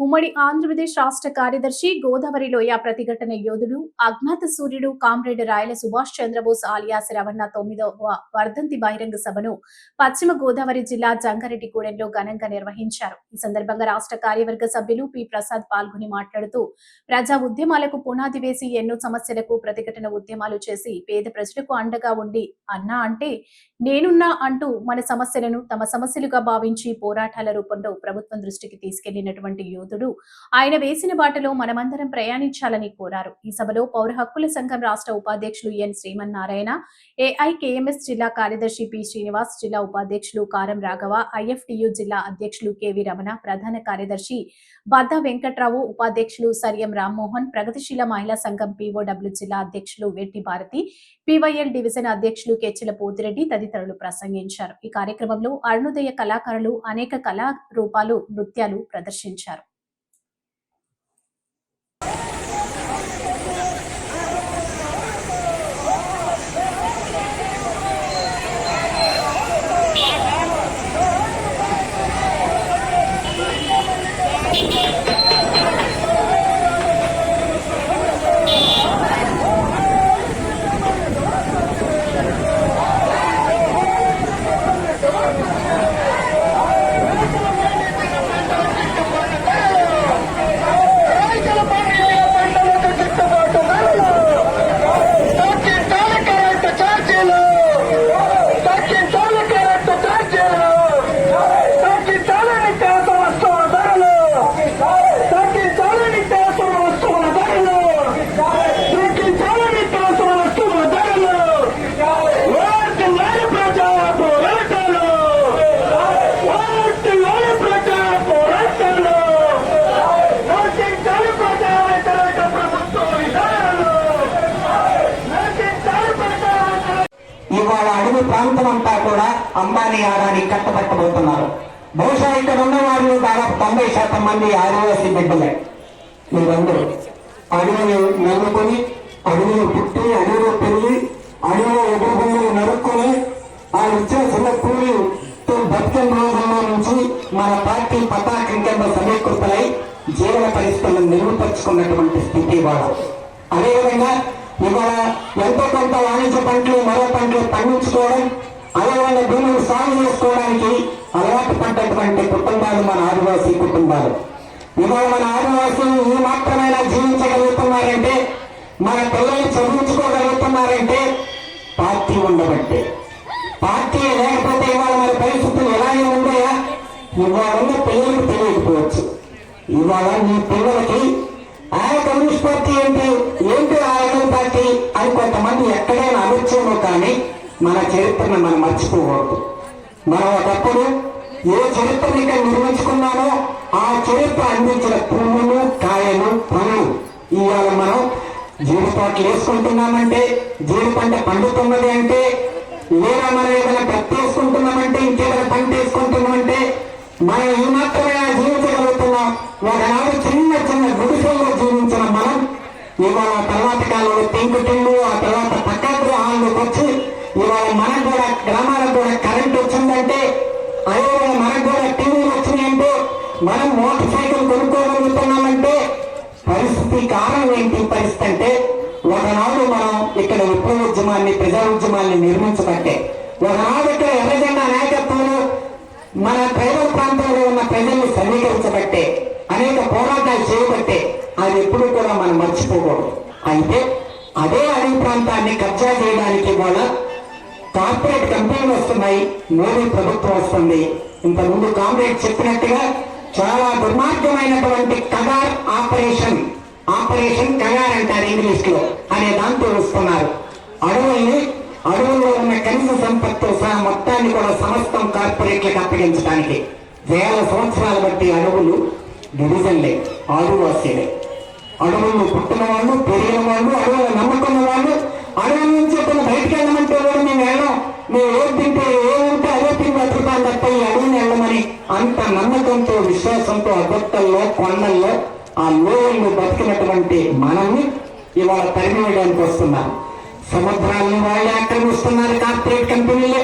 ఉమ్మడి ఆంధ్రప్రదేశ్ రాష్ట్ర కార్యదర్శి గోదావరి లోయ ప్రతిఘటన యోధుడు అజ్ఞాత సూర్యుడు కామ్రేడ్ రాయల సుభాష్ చంద్రబోస్ ఆలియాస్ రవణ తొమ్మిదవ వర్ధంతి బహిరంగ సభను పశ్చిమ గోదావరి జిల్లా జంగారెడ్డిగూడెంలో ఘనంగా నిర్వహించారు. ఈ సందర్భంగా రాష్ట్ర కార్యవర్గ సభ్యులు పి. ప్రసాద్ పాల్గొని మాట్లాడుతూ ప్రజా ఉద్యమాలకు పునాది వేసి ఎన్నో సమస్యలకు ప్రతిఘటన ఉద్యమాలు చేసి పేద ప్రజలకు అండగా ఉండి అన్నా అంటే నేనున్నా అంటూ మన సమస్యలను తమ సమస్యలుగా భావించి పోరాటాల రూపంలో ప్రభుత్వం దృష్టికి తీసుకెళ్ళినటువంటి యోధుడు. ఆయన వేసిన బాటలో మనమందరం ప్రయాణించాలని కోరారు. ఈ సభలో పౌర హక్కుల సంఘం రాష్ట్ర ఉపాధ్యక్షులు ఎన్. శ్రీమన్నారాయణ ఏఐకేఎంఎస్ జిల్లా కార్యదర్శి పి. శ్రీనివాస్ జిల్లా ఉపాధ్యక్షులు కారం రాఘవ ఐఎఫ్టియు జిల్లా అధ్యక్షులు కెవి రమణ ప్రధాన కార్యదర్శి బద్ద వెంకట్రావు ఉపాధ్యక్షులు సర్యం రామ్మోహన్ ప్రగతిశీల మహిళా సంఘం పిఓడబ్ల్యూ జిల్లా అధ్యక్షులు వెట్టి భారతి పివైఎల్ డివిజన్ అధ్యక్షులు కెచ్చెల పోతిరెడ్డి తదితరులు ప్రసంగించారు. ఈ కార్యక్రమంలో అరుణోదయ కళాకారులు అనేక కళా రూపాలు నృత్యాలు ప్రదర్శించారు. ఇవాళ అడవి ప్రాంతం అంతా కూడా అంబానీ ఆడానికి కట్టబెట్టబోతున్నారు. బహుశా ఇక్కడ ఉన్న వాళ్ళు దాదాపు తొంభై శాతం మంది ఆదివాసీ బిడ్డలే. మీరందరూ అడవిని నమ్ముకొని అడవిని పుట్టి అడవిలో పెరిగి అడవిలో ఎదురుబొమ్మలు నరుక్కొని ఆ ఇచ్చిన చిన్న కూలితో బతికిన రోజుల్లో నుంచి మన పార్టీ పతాకం కింద సమీకృతులై జీవన పరిస్థితులను నిరూపించుకున్నటువంటి స్థితి ఇవాళ. అదేవిధంగా ఇవాళ ఎంతో కొంత వాణిజ్య పంటలు మరో పంటలు పండించుకోవడం అదేవిధంగా భూమిని సాగు చేసుకోవడానికి అలవాటు పడ్డటువంటి కుటుంబాలు మన ఆదివాసీ కుటుంబాలు. ఇవాళ మన ఆదివాసీలు ఈ మాత్రమైనా జీవించగలుగుతున్నారంటే మన పిల్లల్ని చదివించుకోగలుగుతున్నారంటే పార్టీ ఉండబట్టే. పార్టీ లేకపోతే ఇవాళ మన పరిస్థితులు ఎలాగే ఉన్నాయా ఇవాళ ఉన్న పిల్లలకు తెలియకపోవచ్చు. ఇవాళ మీ పిల్లలకి ఆయన కమ్యూనిస్ట్ పార్టీ ఏంటి ఏంటి? ఆయన పార్టీ కొంతమంది ఎక్కడైనా అనొచ్చేమో కానీ మన చరిత్రను మనం మర్చిపోకూడదు. మనం ఒకప్పుడు ఏ చరిత్రని నిర్మించుకున్నామో ఆ చరిత్ర అందించిన పువ్వులు కాయలు పనులు. ఇవాళ మనం జీడి తోటలు వేసుకుంటున్నామంటే జీడి పంట పండుతున్నది అంటే లేదా మనం ఏదైనా పత్తి వేసుకుంటున్నామంటే ఇంకేదైనా పంట వేసుకుంటున్నామంటే మనం ఈ ఇవాళ తర్వాత కాలంలో పెంకుటిళ్ళు ఆ తర్వాత పక్కా గృహాల్లోకి వచ్చి ఇవాళ మనకు కూడా గ్రామాలకు కూడా కరెంట్ వచ్చిందంటే అదేవిధంగా మనకు కూడా టీవీలు వచ్చినాయంటే మనం మోటార్ సైకిల్ కొనుక్కోగలుగుతున్నామంటే పరిస్థితి కారణం ఏంటి? పరిస్థితి అంటే ఒకనాడు మనం ఇక్కడ విప్లవోద్యమాన్ని ప్రజా ఉద్యమాన్ని నిర్మించబట్టే ఒకనాడు ఇక్కడ ఎర్రజెండా నాయకత్వంలో మన ట్రైబల్ ప్రాంతంలో ఉన్న ప్రజలు అనేక పోరాటాలు చేయబట్టే అది ఎప్పుడు కూడా మనం మర్చిపోకూడదు. అయితే అదే అడవి ప్రాంతాన్ని కబ్జా చేయడానికి వాళ్ళ కార్పొరేట్ కంపెనీలు వస్తున్నాయి మోడీ ప్రభుత్వం వస్తుంది. ఇంతకుముందు కామ్రేడ్ చెప్పినట్టుగా చాలా దుర్మార్గమైనటువంటి కగార్ ఆపరేషన్ ఆపరేషన్ కగార్ అంటారు ఇంగ్లీష్లో అనే దాంతో వస్తున్నారు. అడవుల్ని అడవుల్లో ఉన్న కనీస సంపత్తితో సహా మొత్తాన్ని కూడా సమస్తం కార్పొరేట్లకు అప్పగించడానికి వేల సంవత్సరాలు బట్టి అడవులు డివిజన్లే ఆదివాసీలే. అడవుల్లో పుట్టిన వాళ్ళు పెరిగిన వాళ్ళు అడవులు నమ్ముకున్న వాళ్ళు అడవుల నుంచి ఎప్పుడు బయటికి వెళ్ళమంటే కూడా మేము వెళ్ళం మేము ఏం తింటే ఏముంటే అదే తిని బతుకుతాం తప్ప ఈ అడవిని వెళ్ళమని అంత నమ్మకంతో విశ్వాసంతో అబద్ధల్లో కొండల్లో ఆ లోయల్లో బతికినటువంటి మనల్ని ఇవాళ తరిమి వేయడానికి వస్తున్నారు. సముద్రాలను వాళ్ళే ఆక్రమిస్తున్నారు కార్పొరేట్ కంపెనీలే.